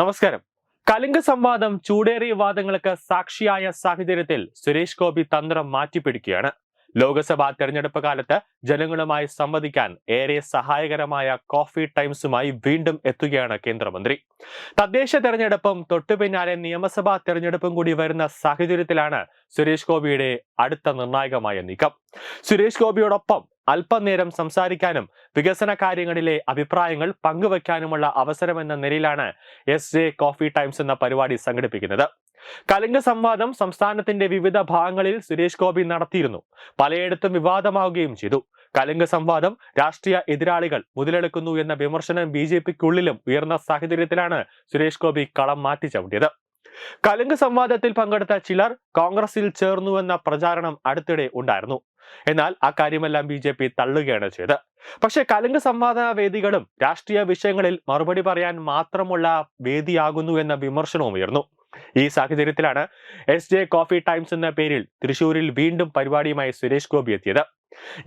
നമസ്കാരം. കലിംഗ സംവാദം ചൂടേറിയ വാദങ്ങൾക്ക് സാക്ഷിയായ സാഹചര്യത്തിൽ സുരേഷ് ഗോപി തന്ത്രം മാറ്റിപ്പിടിക്കുകയാണ്. ലോക്സഭാ തെരഞ്ഞെടുപ്പ് കാലത്ത് ജനങ്ങളുമായി സംവദിക്കാൻ ഏറെ സഹായകരമായ കോഫി ടൈംസുമായി വീണ്ടും എത്തുകയാണ് കേന്ദ്രമന്ത്രി. തദ്ദേശ തെരഞ്ഞെടുപ്പും തൊട്ടുപിന്നാലെ നിയമസഭാ തെരഞ്ഞെടുപ്പും കൂടി വരുന്ന സാഹചര്യത്തിലാണ് സുരേഷ് ഗോപിയുടെ അടുത്ത നിർണായകമായ നീക്കം. സുരേഷ് ഗോപിയോടൊപ്പം അല്പനേരം സംസാരിക്കാനും വികസന കാര്യങ്ങളിലെ അഭിപ്രായങ്ങൾ പങ്കുവയ്ക്കാനുമുള്ള അവസരമെന്ന നിലയിലാണ് എസ് ജെ കോഫി ടൈംസ് എന്ന പരിപാടി സംഘടിപ്പിക്കുന്നത്. കലിംഗ സംവാദം സംസ്ഥാനത്തിന്റെ വിവിധ ഭാഗങ്ങളിൽ സുരേഷ് ഗോപി നടത്തിയിരുന്നു. പലയിടത്തും വിവാദമാവുകയും ചെയ്തു. കലിംഗ സംവാദം രാഷ്ട്രീയ എതിരാളികൾ മുതലെടുക്കുന്നു എന്ന വിമർശനം ബി ജെ പിക്കുള്ളിലും ഉയർന്ന സാഹചര്യത്തിലാണ് സുരേഷ് ഗോപി കളം മാറ്റി ചവിട്ടിയത്. കലിംഗ സംവാദത്തിൽ പങ്കെടുത്ത ചിലർ കോൺഗ്രസിൽ ചേർന്നുവെന്ന പ്രചാരണം അടുത്തിടെ ഉണ്ടായിരുന്നു. എന്നാൽ ആ കാര്യമെല്ലാം ബി ജെ പി തള്ളുകയാണ് ചെയ്തത്. പക്ഷേ കലിംഗ സംവാദ വേദികളും രാഷ്ട്രീയ വിഷയങ്ങളിൽ മറുപടി പറയാൻ മാത്രമുള്ള വേദിയാകുന്നു എന്ന വിമർശനവും ഉയർന്നു. ഈ സാഹചര്യത്തിലാണ് എസ് ജെ കോഫി ടൈംസ് എന്ന പേരിൽ തൃശൂരിൽ വീണ്ടും പരിപാടിയുമായി സുരേഷ് ഗോപി എത്തിയത്.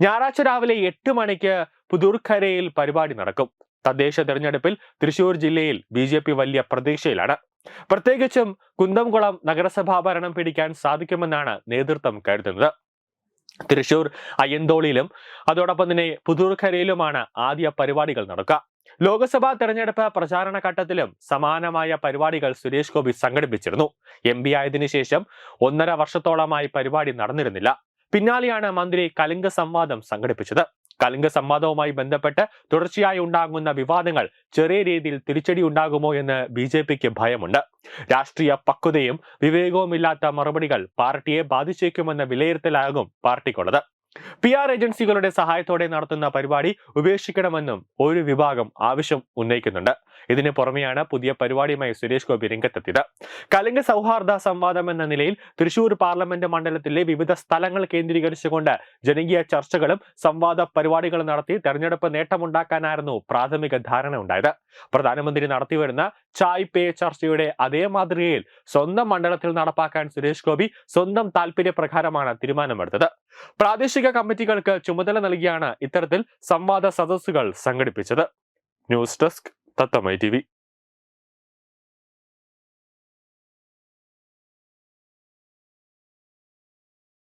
ഞായറാഴ്ച രാവിലെ എട്ട് മണിക്ക് പുതൂർക്കരയിൽ പരിപാടി നടക്കും. തദ്ദേശ തെരഞ്ഞെടുപ്പിൽ തൃശൂർ ജില്ലയിൽ ബി ജെ പി വലിയ പ്രതീക്ഷയിലാണ്. പ്രത്യേകിച്ചും കുന്തംകുളം നഗരസഭാ ഭരണം പിടിക്കാൻ സാധിക്കുമെന്നാണ് നേതൃത്വം കരുതുന്നത്. തൃശൂർ അയ്യന്തോളിയിലും അതോടൊപ്പം തന്നെ പുതൂർക്കരയിലുമാണ് ആദ്യ പരിപാടികൾ നടക്കുക. ലോക്സഭാ തെരഞ്ഞെടുപ്പ് പ്രചാരണ ഘട്ടത്തിലും സമാനമായ പരിപാടികൾ സുരേഷ് ഗോപി സംഘടിപ്പിച്ചിരുന്നു. എം പി ആയതിനു ശേഷം ഒന്നര വർഷത്തോളമായി പരിപാടി നടന്നിരുന്നില്ല. പിന്നാലെയാണ് മന്ത്രി കലിംഗ സംവാദം സംഘടിപ്പിച്ചത്. കലിംഗ സംവാദവുമായി ബന്ധപ്പെട്ട് തുടർച്ചയായി ഉണ്ടാകുന്ന വിവാദങ്ങൾ ചെറിയ രീതിയിൽ തിരിച്ചടി ഉണ്ടാകുമോ എന്ന് ബി ജെ പിക്ക് ഭയമുണ്ട്. രാഷ്ട്രീയ പക്വതയും വിവേകവുമില്ലാത്ത മറുപടികൾ പാർട്ടിയെ ബാധിച്ചേക്കുമെന്ന വിലയിരുത്തലാകും പാർട്ടിക്കുള്ളത്. പി ആർ ഏജൻസികളുടെ സഹായത്തോടെ നടത്തുന്ന പരിപാടി ഉപേക്ഷിക്കണമെന്നും ഒരു വിഭാഗം ആവശ്യം ഉന്നയിക്കുന്നുണ്ട്. ഇതിന് പുറമെയാണ് പുതിയ പരിപാടിയുമായി സുരേഷ് ഗോപി രംഗത്തെത്തിയത്. കലിംഗ സൗഹാർദ്ദ സംവാദം എന്ന നിലയിൽ തൃശൂർ പാർലമെന്റ് മണ്ഡലത്തിലെ വിവിധ സ്ഥലങ്ങൾ കേന്ദ്രീകരിച്ചുകൊണ്ട് ജനകീയ ചർച്ചകളും സംവാദ പരിപാടികളും നടത്തി തെരഞ്ഞെടുപ്പ് നേട്ടമുണ്ടാക്കാനായിരുന്നു പ്രാഥമിക ധാരണ ഉണ്ടായത് പ്രധാനമന്ത്രി നടത്തിവരുന്ന ചായ് പേ ചർച്ചയുടെ അതേ മാതൃകയിൽ സ്വന്തം മണ്ഡലത്തിൽ നടപ്പാക്കാൻ സുരേഷ് ഗോപി സ്വന്തം താല്പര്യപ്രകാരമാണ് തീരുമാനമെടുത്തത്. പ്രാദേശിക കമ്മിറ്റികൾക്ക് ചുമതല നൽകിയാണ് ഇത്തരത്തിൽ സംവാദ സദസ്സുകൾ സംഘടിപ്പിച്ചത്. News desk തത്തമൈ T